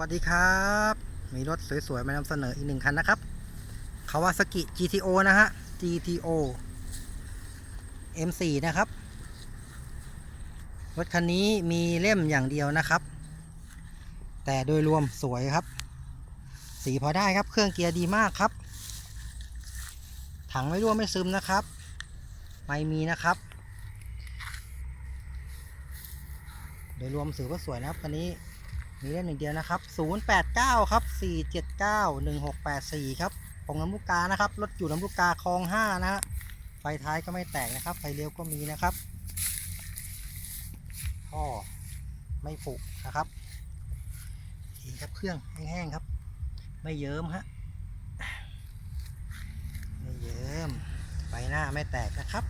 วัสดีครับ มีรถสวยๆ มานำเสนออีกหนึ่งคันนะครับ Kawasaki GTO นะฮะ GTO M4 นะครับ รถคันนี้มีเล่มอย่างเดียวนะครับ แต่โดยรวมสวยครับ สีพอได้ครับ เครื่องเกียร์ดีมากครับ ถังไม่รั่วไม่ซึมนะครับ ไม่มีนะครับ โดยรวมสือว่าสวยนะครับคันนี้ มีเล่มหนึ่งเดียวนะครับ 089 ครับ 479 1684 ครับของน้ำลูกกานะครับ รถอยู่น้ำลูกกาคลอง 5 นะฮะ ไฟท้ายก็ไม่แตกนะครับ ไฟเลี้ยวก็มีนะครับท่อไม่ผุนะครับดีครับเครื่องแห้งๆครับ ไม่เยิ้มฮะ ไม่เยิ้ม ไฟหน้าไม่แตกนะครับ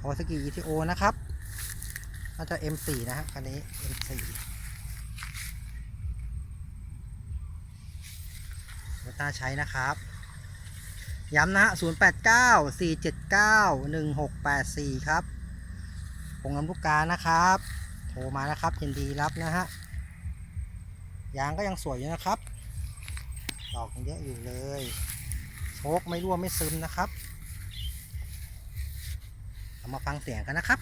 Kawasaki GTO นะครับ น่าจะ M4 นะฮะคันนี้ M4 รถน่าใช้นะครับ ย้ำนะฮะ 089 479 1684 ครับคงน้ำลูกกานะครับ โทรมานะครับยินดีรับนะฮะ ยางก็ยังสวยอยู่นะครับ ดอกยังเยอะอยู่เลย โชคไม่รั่วไม่ซึมนะครับ เรามาฟังเสียงกันนะครับ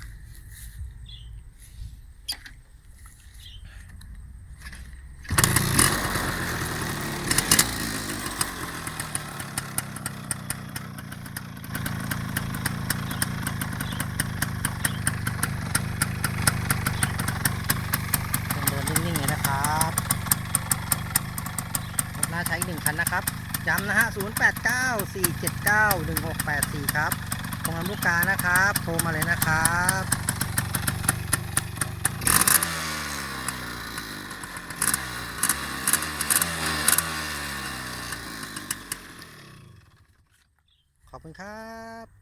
ยังเดินนิ่งๆเลยนะครับรถน่าใช้อีกหนึ่งคันนะครับย้ำนะฮะ 089 479 1684 ครับตรงน้ำลูกกานะครับ โทรมาเลยนะครับขอบคุณครับ